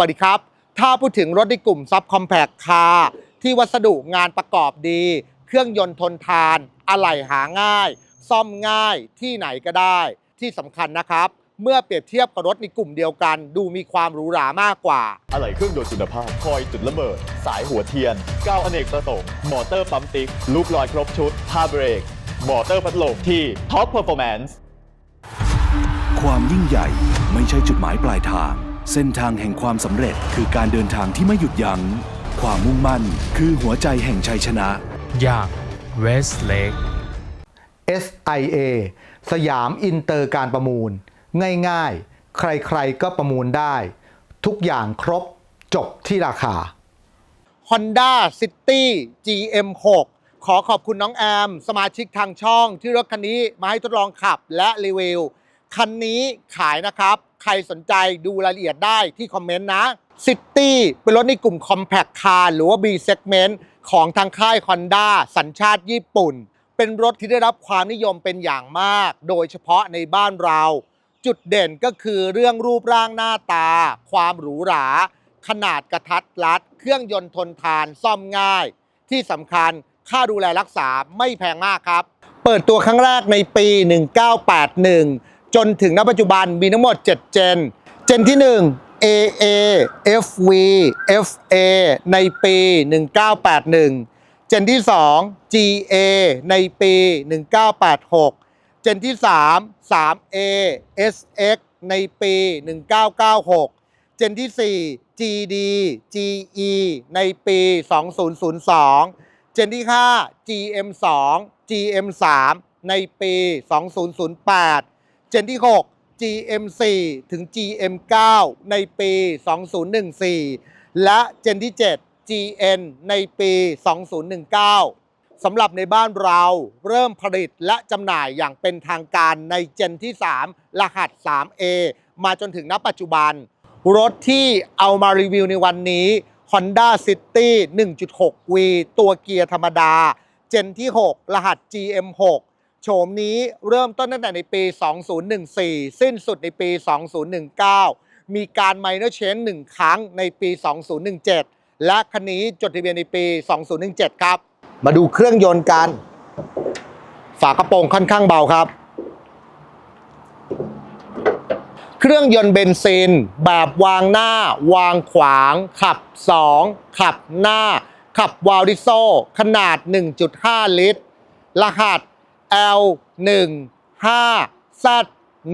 วัสดีครับ ถ้าพูดถึงรถในกลุ่มซับคอมแพคคาร์ที่วัสดุงานประกอบดี เครื่องยนต์ทนทาน อะไหล่หาง่าย ซ่อมง่ายที่ไหนก็ได้ ที่สำคัญนะครับ เมื่อเปรียบเทียบกับรถในกลุ่มเดียวกัน ดูมีความหรูหรามากกว่า อะไหล่เครื่องยนต์คุณภาพ คอยจุดระเบิด สายหัวเทียนก้าวอเนกประสงค์มอเตอร์ปั๊มติ๊กลูกลอยครบชุดผ้าเบรกมอเตอร์พัดลมที่ Top Performance ความยิ่งใหญ่ไม่ใช่จุดหมายปลายทาง เส้นทางแห่งความสำเร็จคือการเดินทางที่ไม่หยุดยัง้ง ความมุ่งมั่นคือหัวใจแห่งชัยชนะ อย่าง Westlake SIA สยามอินเตอร์การประมูล ง่ายๆ ใครๆก็ประมูลได้ ทุกอย่างครบจบที่ราคา Honda City GM6 ขอขอบคุณน้องแอม สมาชิกทางช่องที่รถคันนี้มาให้ทดลองขับและรีวิว คันนี้ขายนะครับ ใครสนใจดูรายละเอียดได้ที่คอมเมนต์นะ City เป็นรถในกลุ่ม Compact Car หรือว่า B Segment ของทางค่าย Honda สัญชาติญี่ปุ่น เป็นรถที่ได้รับความนิยมเป็นอย่างมาก โดยเฉพาะในบ้านเรา จุดเด่นก็คือเรื่องรูปร่างหน้าตา ความหรูหรา ขนาดกระทัดรัด เครื่องยนต์ทนทานซ่อมง่าย ที่สำคัญค่าดูแลรักษาไม่แพงมากครับ เปิดตัวครั้งแรกในปี 1981 จนถึงณปัจจุบันมีทั้งหมด 7 เจน เจนที่ 1 AA FV FA ในปี 1981 เจนที่ 2 GA ในปี 1986 เจนที่ 3 3A SX ในปี 1996 เจนที่ 4 GD GE ในปี 2002 เจนที่ 5 GM2 GM3 ในปี 2008 เจนที่ 6 GM4 ถึง GM9 ในปี 2014 และเจนที่ 7 GN ในปี 2019 สำหรับในบ้านเราเริ่มผลิตและจำหน่ายอย่างเป็นทางการในเจนที่ 3 รหัส 3A มาจนถึงณปัจจุบัน รถที่เอามารีวิวในวันนี้ Honda City 1.6V ตัวเกียร์ธรรมดา เจนที่ 6 รหัส GM6 โฉมนี้เริ่มต้นตั้งแต่ในปี 2014 สิ้นสุดในปี 2019 มีการ minor change หนึ่งครั้งในปี 2017 และคันนี้จดทะเบียนในปี 2017 ครับ มาดูเครื่องยนต์กัน ฝากระโปรงค่อนข้างเบาครับ เครื่องยนต์เบนซิน แบบวางหน้า วางขวาง ขับ 2 ขับหน้า ขับวาลิโซ ขนาด 1.5 ลิตร รหัส L 1 5 Z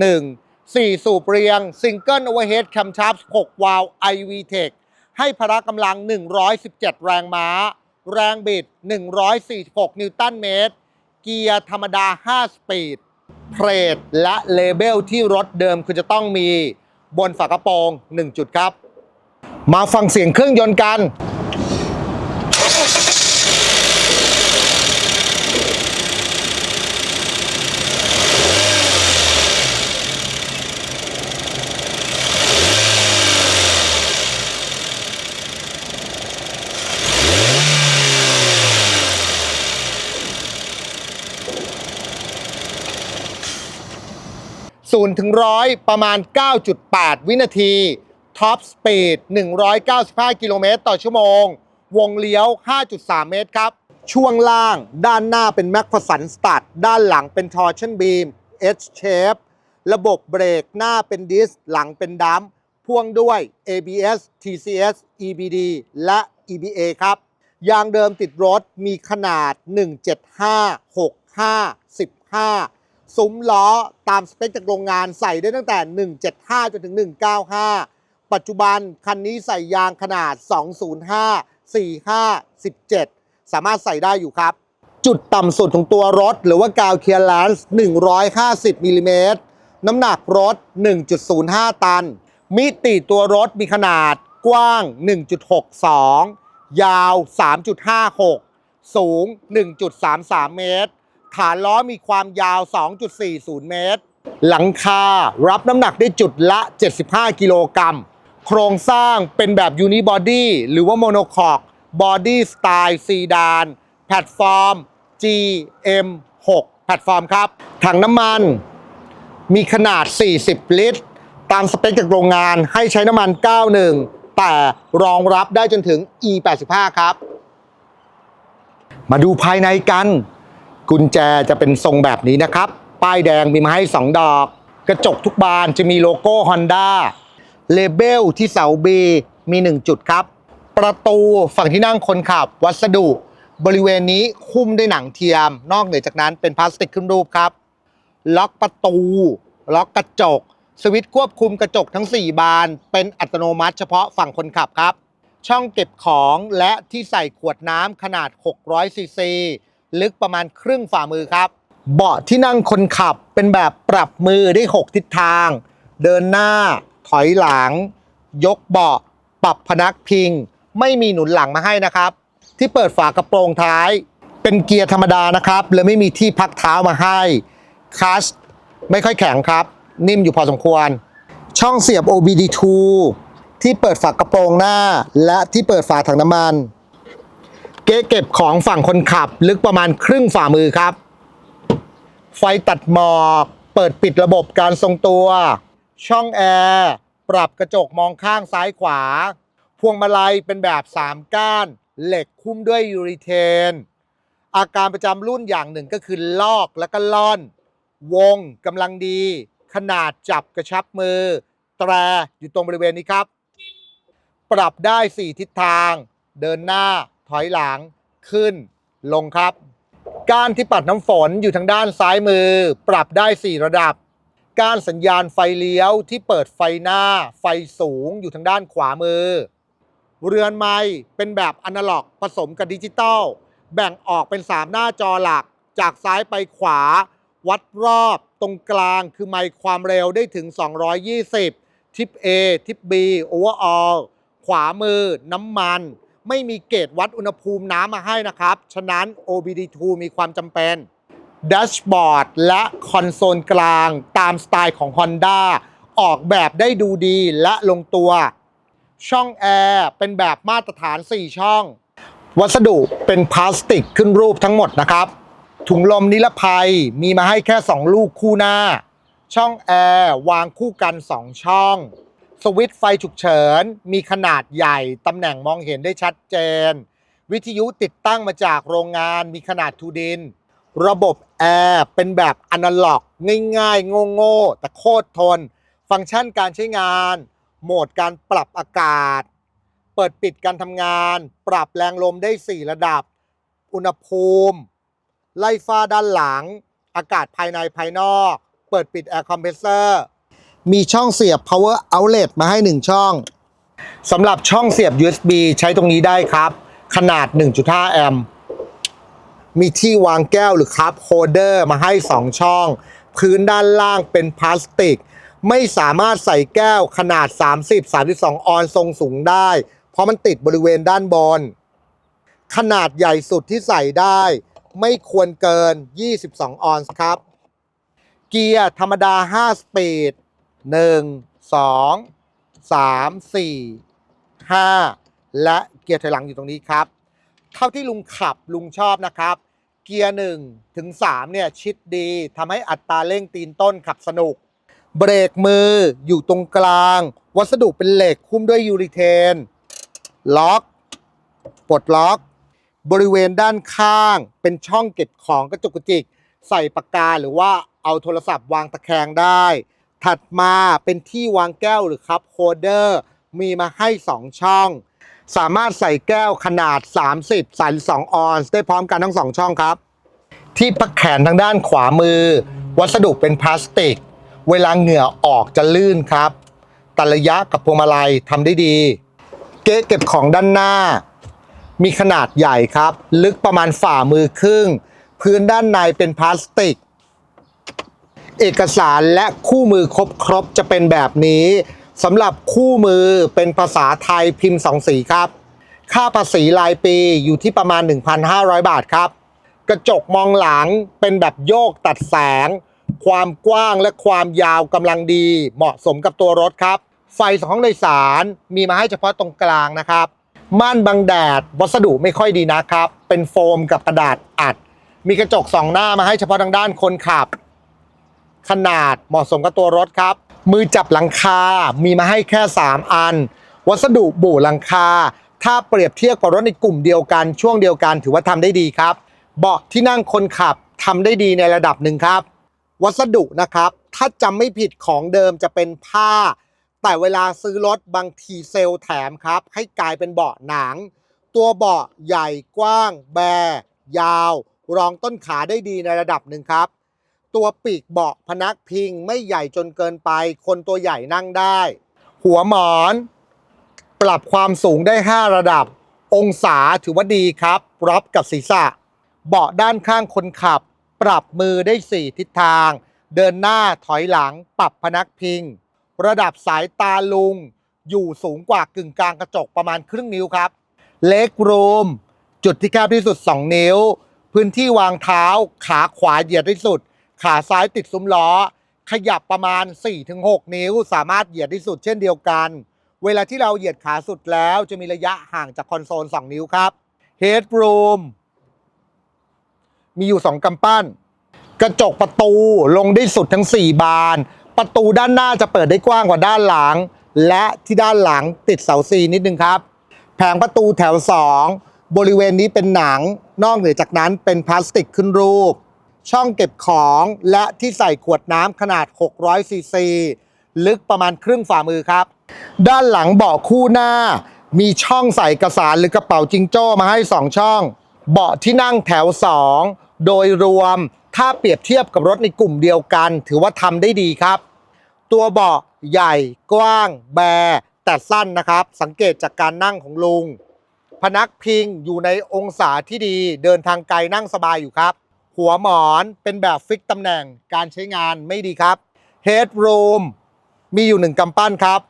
1 4 สูบเรียงซิงเกิลโอเวอร์เฮดแคมชับ6วาล์ว IV Tech ให้พละกำลัง 117 แรงม้า แรงบิด 146 นิวตันเมตร เกียร์ธรรมดา 5 สปีด เพลทและเลเบลที่รถเดิมคือจะต้องมีบนฝากระโปรง 1 จุดครับ มาฟังเสียงเครื่องยนต์กัน 0ถึง100 ประมาณ 9.8 วินาทีท็อปสปีด195 กิโลเมตรต่อชั่วโมง วงเลี้ยว 5.3 เมตรครับ ช่วงล่างด้านหน้าเป็นแม็กพสันสตัดด้านหลังเป็นทอร์ชันบีม H shape ระบบเบรกหน้าเป็นดิสหลังเป็นดัมพ่วงด้วย ABS TCS EBD และ EBA ครับ ยางเดิมติดรถมีขนาด 175 65 15 ซุ้มล้อตามสเปคจากโรงงานใส่ได้ตั้งแต่ 175 จนถึง 195 ปัจจุบันคันนี้ใส่ยางขนาด 205 45 17 สามารถใส่ได้อยู่ครับ จุดต่ำสุดของตัวรถ หรือว่ากาวเคียร์แลนซ์150มิลลิเมตรน้ำหนักรถ 1.05 ตัน มิติตัวรถมีขนาดกว้าง 1.62 ยาว 3.56 สูง 1.33 เมตร ฐานล้อมีความยาว 2.40 เมตร หลังคารับน้ำหนักได้จุดละ 75 กิโลกรัม โครงสร้างเป็นแบบยูนิบอดี้หรือว่าโมโนคอกบอดี้สไตล์ซีดาน แพลตฟอร์ม GM6 แพลตฟอร์มครับ ถังน้ำมัน มีขนาด 40 ลิตร ตามสเปคจากโรงงานให้ใช้น้ำมัน 91 แต่รองรับได้จนถึง E85 ครับ มาดูภายในกัน กุญแจจะเป็นทรงแบบนี้นะครับ ป้ายแดงมีมาให้ 2 ดอก กระจกทุกบานจะมีโลโก้ Honda เลเบลที่เสา B มี 1 จุดครับ ประตูฝั่งที่นั่งคนขับ วัสดุ บริเวณนี้คุ้มด้วยหนังเทียม นอกเหนือจากนั้นเป็นพลาสติกขึ้นรูปครับ ล็อกประตู ล็อกกระจก สวิตช์ควบคุมกระจกทั้ง 4 บาน เป็นอัตโนมัติเฉพาะฝั่งคนขับครับ ช่องเก็บของและที่ใส่ขวดน้ำขนาด 600ซีซี ลึกประมาณครึ่งฝ่ามือครับ เบาะที่นั่งคนขับเป็นแบบปรับมือได้ 6 ทิศทาง เดินหน้า ถอยหลัง ยกเบาะ ปรับพนักพิง ไม่มีหนุนหลังมาให้นะครับ ที่เปิดฝากระโปรงท้าย เป็นเกียร์ธรรมดานะครับและไม่มีที่พักเท้ามาให้คลัชไม่ค่อยแข็งครับ นิ่มอยู่พอสมควร ช่องเสียบ OBD2 ที่เปิดฝากระโปรงหน้า และที่เปิดฝาถังน้ำมัน เก๊เก็บของฝั่งคนขับลึกประมาณครึ่งฝ่ามือครับ ไฟตัดหมอกเปิดปิดระบบการทรงตัว ช่องแอร์ปรับกระจกมองข้างซ้ายขวา พวงมาลัยเป็นแบบ 3 ก้าน เหล็กคุ้มด้วยยูริเทน อาการประจำรุ่นอย่างหนึ่งก็คือลอกและก็ล่อน วงกำลังดี ขนาดจับกระชับมือ แตรอยู่ตรงบริเวณนี้ครับ ปรับได้ 4 ทิศทาง เดินหน้า อยหลังขึ้นลงครับ ก้านที่ปัดน้ำฝนอยู่ทางด้านซ้ายมือ ปรับได้ 4 ระดับ ก้านสัญญาณไฟเลี้ยวที่เปิดไฟหน้า ไฟสูงอยู่ทางด้านขวามือ เรือนไม้เป็นแบบอนาล็อกผสมกับดิจิตอลแบ่งออกเป็น 3 หน้าจอหลัก จากซ้ายไปขวา วัดรอบตรงกลางคือไมค์ความเร็วได้ถึง 220 ทิป A ทิป B Overall ขวามือน้ำมัน ไม่มีเกจวัดอุณหภูมิน้ำมาให้นะครับ ฉะนั้น OBD2 มีความจำเป็นแดชบอร์ดและคอนโซลกลางตามสไตล์ของ Honda ออกแบบได้ดูดีและลงตัว ช่องแอร์เป็นแบบมาตรฐาน 4 ช่อง วัสดุเป็นพลาสติกขึ้นรูปทั้งหมดนะครับ ถุงลมนิรภัยมีมาให้แค่ 2 ลูกคู่หน้า ช่องแอร์วางคู่กัน 2 ช่อง สวิตช์ไฟฉุกเฉิน มีขนาดใหญ่ ตำแหน่งมองเห็นได้ชัดเจน วิทยุติดตั้งมาจากโรงงานมีขนาดทูดิน ระบบแอร์เป็นแบบอนาล็อก ง่ายๆ โง่ๆ แต่โคตรทน ฟังก์ชันการใช้งาน โหมดการปรับอากาศ เปิดปิดการทำงาน ปรับแรงลมได้ 4 ระดับ อุณหภูมิ ไล่ฟ้าด้านหลัง อากาศภายในภายนอก เปิดปิดแอร์คอมเพรสเซอร์ มีช่องเสียบ power outlet มาให้ 1 ช่องสำหรับช่องเสียบ USB ใช้ตรงนี้ได้ครับ ขนาด 1.5 แอมป์มีที่วางแก้วหรือคัพโฮเดอร์มาให้ 2 ช่อง พื้นด้านล่างเป็นพลาสติก ไม่สามารถใส่แก้วขนาด 30-32 ออนซ์ทรงสูงได้ เพราะมันติดบริเวณด้านบน ขนาดใหญ่สุดที่ใส่ได้ ไม่ควรเกิน 22 ออนซ์ครับ เกียร์ธรรมดา 5 สปีด 1 2 3 4 5และเกียร์ถอยหลังอยู่ตรงนี้ครับ เท่าที่ลุงขับลุงชอบนะครับ เกียร์1ถึง3เนี่ยชิดดีทำให้อัตราเร่งตีนต้นขับสนุก เบรกมืออยู่ตรงกลาง วัสดุเป็นเหล็กคุ้มด้วยยูริเทน ล็อกปลดล็อก บริเวณด้านข้าง เป็นช่องเก็บของกระจุกกระจิก ใส่ปากกาหรือว่าเอาโทรศัพท์วางตะแคงได้ ถัดมาเป็นที่วางแก้วหรือคัพโฮลเดอร์มีมาให้ 2 ช่อง สามารถใส่แก้วขนาด 30 32 ออนซ์ได้พร้อมกันทั้ง 2 ช่องครับ ที่พักแขนทางด้านขวามือ วัสดุเป็นพลาสติก เวลาเหงื่อออกจะลื่นครับแต่ระยะกับพวงมาลัยทำได้ดี เก๊เก็บของด้านหน้า มีขนาดใหญ่ครับ ลึกประมาณฝ่ามือครึ่ง พื้นด้านในเป็นพลาสติก เอกสารและคู่มือครบครบจะเป็นแบบนี้สำหรับคู่มือเป็นภาษาไทยพิมพ์สองสีครับ ค่าภาษีรายปีอยู่ที่ประมาณ 1,500 บาทครับ กระจกมองหลังเป็นแบบโยกตัดแสง ความกว้างและความยาวกำลังดี เหมาะสมกับตัวรถครับ ไฟสองห้องโดยสารมีมาให้เฉพาะตรงกลางนะครับ ม่านบังแดด วัสดุไม่ค่อยดีนะครับ เป็นโฟมกับกระดาษอัด มีกระจกสองหน้ามาให้เฉพาะทางด้านคนขับ ขนาดเหมาะสมกับตัวรถครับ มือจับหลังคา มีมาให้แค่ 3 อัน วัสดุบู่หลังคา ถ้าเปรียบเทียบกับรถในกลุ่มเดียวกันช่วงเดียวกันถือว่าทำได้ดีครับ เบาะที่นั่งคนขับทำได้ดีในระดับหนึ่งครับ วัสดุนะครับ ถ้าจำไม่ผิดของเดิมจะเป็นผ้า แต่เวลาซื้อรถบางทีเซลล์แถมครับ ให้กลายเป็นเบาะหนัง ตัวเบาะใหญ่กว้าง แบยาว รองต้นขาได้ดีในระดับหนึ่งครับ ตัวปีกเบาะพนักพิงไม่ใหญ่จนเกินไป คนตัวใหญ่นั่งได้ หัวหมอน ปรับความสูงได้ 5 ระดับ องศาถือว่าดีครับรับกับศีรษะ เบาะด้านข้างคนขับ ปรับมือได้ 4 ทิศทาง เดินหน้าถอยหลัง ปรับพนักพิง ระดับสายตาลุง อยู่สูงกว่ากึ่งกลางกระจกประมาณครึ่งนิ้วครับเล็กรูมจุดที่แคบที่สุด 2 นิ้ว พื้นที่วางเท้าขาขวาเหยียดที่สุด ขาซ้ายติดซุ้มล้อ ขยับประมาณ 4-6 นิ้ว สามารถเหยียดที่สุดเช่นเดียวกัน เวลาที่เราเหยียดขาสุดแล้วจะมีระยะห่างจากคอนโซล 2 นิ้วครับ Headroom มีอยู่ 2กำปั้น กระจกประตูลงได้สุดทั้ง 4 บาน ประตูด้านหน้าจะเปิดได้กว้างกว่าด้านหลัง และที่ด้านหลังติดเสาซีนิดนึงครับ แผงประตูแถว 2 บริเวณนี้เป็นหนัง นอกเหนือจากนั้นเป็นพลาสติกขึ้นรูป ช่องเก็บของและที่ใส่ขวดน้ำขนาด 600ซีซีลึกประมาณครึ่งฝ่ามือครับ ด้านหลังเบาะคู่หน้า มีช่องใส่เอกสารหรือกระเป๋าจิงโจ้มาให้ 2 ช่อง เบาะที่นั่งแถว 2 โดยรวมถ้าเปรียบเทียบกับรถในกลุ่มเดียวกัน ถือว่าทำได้ดีครับ ตัวเบาะใหญ่กว้าง แบแต่สั้นนะครับ สังเกตจากการนั่งของลุง พนักพิงอยู่ในองศาที่ดีเดินทางไกลนั่งสบายอยู่ครับ หัวหมอนเป็นแบบฟิกตำแหน่งการใช้งานไม่ดีครับ Headroom มีอยู่หนึ่งกำปั้นครับ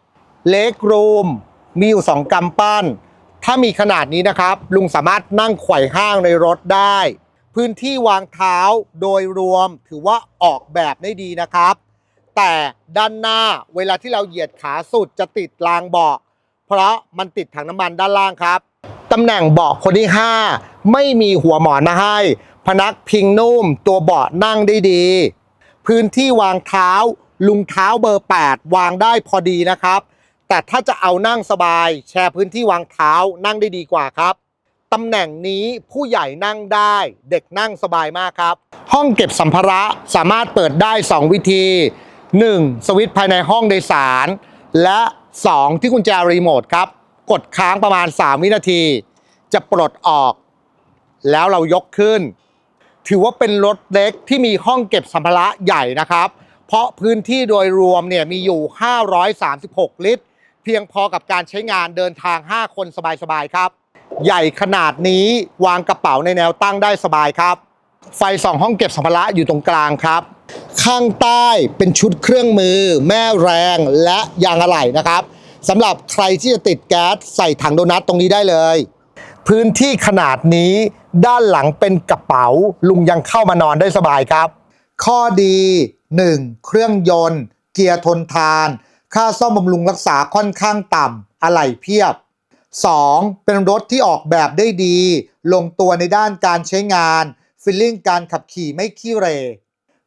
Leg Room มีอยู่สองกำปั้น ถ้ามีขนาดนี้นะครับ ลุงสามารถนั่งไขว่ห้างในรถได้ พื้นที่วางเท้าโดยรวมถือว่าออกแบบได้ดีนะครับ แต่ด้านหน้าเวลาที่เราเหยียดขาสุดจะติดรางเบาะเพราะมันติดถังน้ำมันด้านล่างครับตำแหน่งเบาะคนที่ 5 ไม่มีหัวหมอนมาให้ พนักพิงนุ่ม ตัวเบาะนั่งได้ดี พื้นที่วางเท้า ลุงเท้าเบอร์ 8 วางได้พอดีนะครับ แต่ถ้าจะเอานั่งสบาย แชร์พื้นที่วางเท้านั่งได้ดีกว่าครับตำแหน่งนี้ผู้ใหญ่นั่งได้เด็กนั่งสบายมากครับ ห้องเก็บสัมภาระสามารถเปิดได้ 2 วิธี 1. สวิตช์ภายในห้องโดยสาร และ 2. ที่กุญแจรีโมทครับ กดค้างประมาณ 3 วินาที จะปลดออก แล้วเรายกขึ้น ถือว่าเป็นรถเล็กที่มีห้องเก็บสัมภาระใหญ่นะครับ เพราะพื้นที่โดยรวมเนี่ยมีอยู่ 536 ลิตร เพียงพอกับการใช้งานเดินทาง 5 คนสบายๆครับ ใหญ่ขนาดนี้วางกระเป๋าในแนวตั้งได้สบายครับ ไฟสองห้องเก็บสัมภาระอยู่ตรงกลางครับ ข้างใต้เป็นชุดเครื่องมือ แม่แรงและยางอะไหล่นะครับสำหรับใครที่จะติดแก๊สใส่ถังโดนัทตรงนี้ได้เลย พื้นที่ขนาดนี้ด้านหลังเป็นกระเป๋า ลุงยังเข้ามานอนได้สบายครับ ข้อดี 1. เครื่องยนต์ เกียร์ทนทาน ค่าซ่อมบำรุงรักษาค่อนข้างต่ำอะไหล่เพียบ 2. เป็นรถที่ออกแบบได้ดี ลงตัวในด้านการใช้งานฟิลลิ่งการขับขี่ไม่ขี้เร่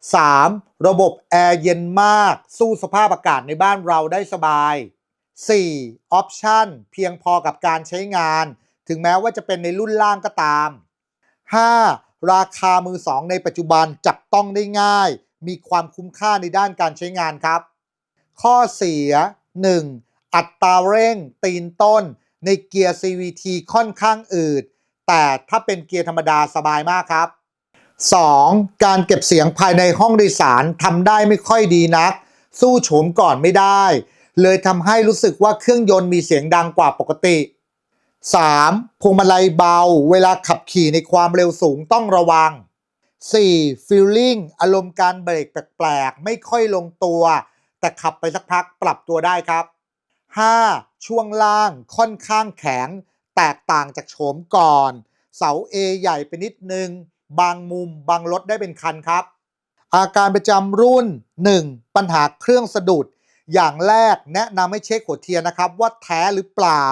3. ระบบแอร์เย็นมาก สู้สภาพอากาศในบ้านเราได้สบาย 4. ออปชั่นเพียงพอกับการใช้งาน ถึงแม้ว่าจะเป็นในรุ่นล่างก็ตาม 5. ราคามือสองในปัจจุบันจับต้องได้ง่าย มีความคุ้มค่าในด้านการใช้งานครับ ข้อเสีย 1. อัตราเร่งตีนต้น ในเกียร์ CVT ค่อนข้างอืด แต่ถ้าเป็นเกียร์ธรรมดาสบายมากครับ 2. การเก็บเสียงภายในห้องโดยสารทำได้ไม่ค่อยดีนัก สู้โฉมก่อนไม่ได้ เลยทำให้รู้สึกว่าเครื่องยนต์มีเสียงดังกว่าปกติ 3. พวงมาลัยเบา เวลาขับขี่ในความเร็วสูงต้องระวัง 4. Feeling อารมณ์การเบรกแปลกๆ ไม่ค่อยลงตัว แต่ขับไปสักพักปรับตัวได้ครับ 5. ช่วงล่างค่อนข้างแข็ง แตกต่างจากโฉมก่อน เสา A ใหญ่ไปนิดนึง บางมุมบางรถได้เป็นคันครับ อาการประจำรุ่น 1. ปัญหาเครื่องสะดุด อย่างแรกแนะนำให้เช็คหัวเทียนนะครับ ว่าแท้หรือเปล่า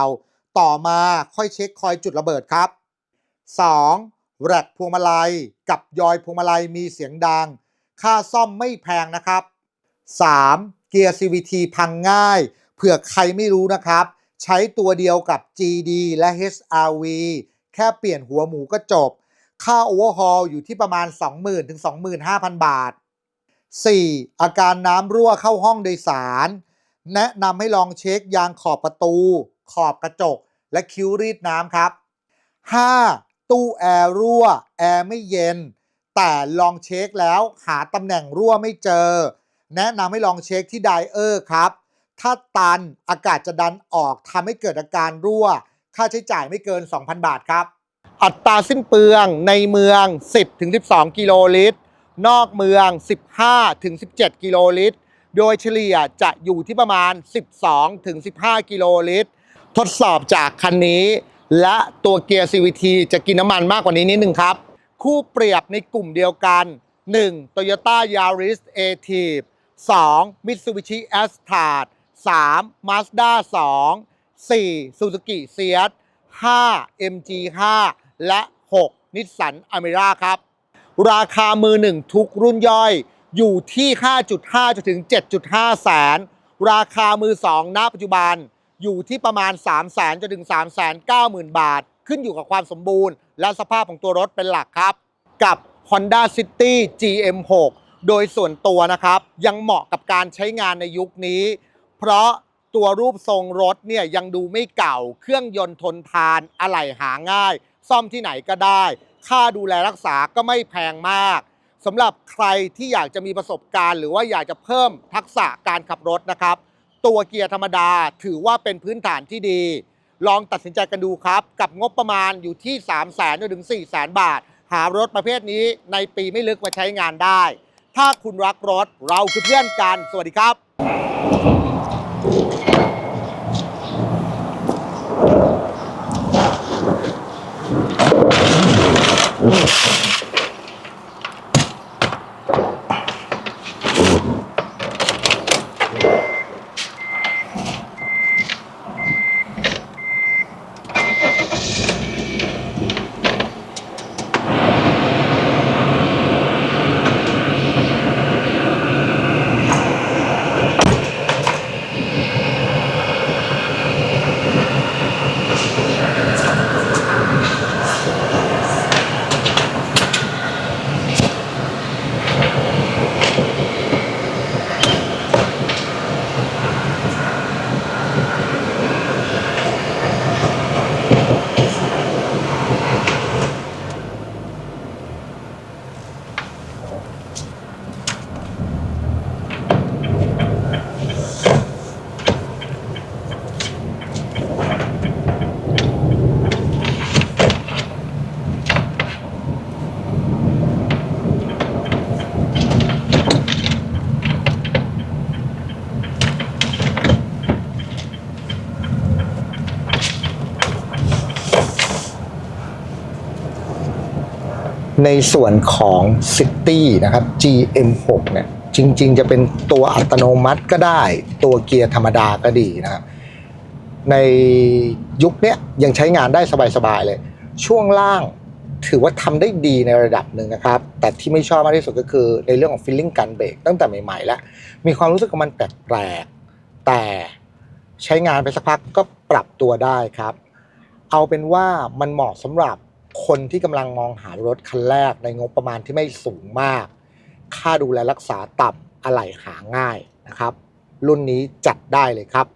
ต่อมาค่อยเช็คคอยจุดระเบิดครับ 2. แร็กพวงมาลัย กับยอยพวงมาลัยมีเสียงดัง ค่าซ่อมไม่แพงนะครับ 3. เกียร์ CVT พังง่าย เผื่อใครไม่รู้นะครับ ใช้ตัวเดียวกับ GD และ HRV แค่เปลี่ยนหัวหมูก็จบ ค่าโอเวอร์ฮอลอยู่ที่ประมาณ 20,000ถึง25,000 บาท 4. อาการน้ำรั่วเข้าห้องโดยสาร แนะนำให้ลองเช็คยางขอบประตู ขอบกระจก และคิ้วรีดน้ำครับ 5. ตู้แอร์รั่ว แอร์ไม่เย็น แต่ลองเช็คแล้วหาตำแหน่งรั่วไม่เจอ แนะนำให้ลองเช็คที่ไดเออร์ครับ ถ้าตันอากาศจะดันออกทำให้เกิดอาการรั่ว ค่าใช้จ่ายไม่เกิน 2,000 บาทครับ อัตราสิ้นเปลืองในเมือง 10-12 กิโลลิตร นอกเมือง 15-17 กิโลลิตร โดยเฉลี่ยจะอยู่ที่ประมาณ 12-15 กิโลลิตร ทดสอบจากคันนี้ และตัวเกียร์ CVT จะกินน้ำมันมากกว่านี้นิดนึงครับ คู่เปรียบในกลุ่มเดียวกัน 1. Toyota Yaris Active 2. Mitsubishi S-Card 3. Mazda 2 4. Suzuki Ciaz 5. MG5 และ 6. Nissan Almera ครับ ราคามือหนึ่งทุกรุ่นย่อยอยู่ที่ 5.5จนถึง 7.5 แสน ราคามือสองณปัจจุบัน อยู่ที่ประมาณ3แสนจนถึง 3 9 0 0 0 0 บาท ขึ้นอยู่กับความสมบูรณ์ และสภาพของตัวรถเป็นหลักครับ กับ Honda City GM6 โดยส่วนตัวนะครับ ยังเหมาะกับการใช้งานในยุคนี้ เพราะตัวรูปทรงรถเนี่ยยังดูไม่เก่า เครื่องยนต์ทนทานอะไหล่หาง่าย ซ่อมที่ไหนก็ได้ ค่าดูแลรักษาก็ไม่แพงมากสำหรับใครที่อยากจะมีประสบการณ์ หรือว่าอยากจะเพิ่มทักษะการขับรถนะครับ ตัวเกียร์ธรรมดา ถือว่าเป็นพื้นฐานที่ดี ลองตัดสินใจกันดูครับ กับงบประมาณอยู่ที่ 3 0 0 0 0 0จนถึง4 0 0 0 0 0 บาท หารถประเภทนี้ในปีไม่ลึกมาใช้งานได้ ถ้าคุณรักรถเราคือเพื่อนกัน สวัสดีครับ ในส่วนของ City นะครับ GM6 เนี่ยจริง ๆ จะเป็นตัวอัตโนมัติก็ได้ ตัวเกียร์ธรรมดาก็ดีนะครับในยุคนี้ยังใช้งานได้สบาย ๆ เลย ช่วงล่างถือว่าทำได้ดีในระดับหนึ่งนะครับ แต่ที่ไม่ชอบมากที่สุดก็คือในเรื่องของ feeling การเบรกตั้งแต่ใหม่ ๆ แล้ว มีความรู้สึกว่ามันแปลกๆแต่ใช้งานไปสักพักก็ปรับตัวได้ครับ เอาเป็นว่ามันเหมาะสำหรับ คนที่กำลังมองหารถคันแรกในงบประมาณที่ไม่สูงมาก ค่าดูแลรักษาต่ำอะไหล่หาง่ายนะครับ รุ่นนี้จัดได้เลยครับ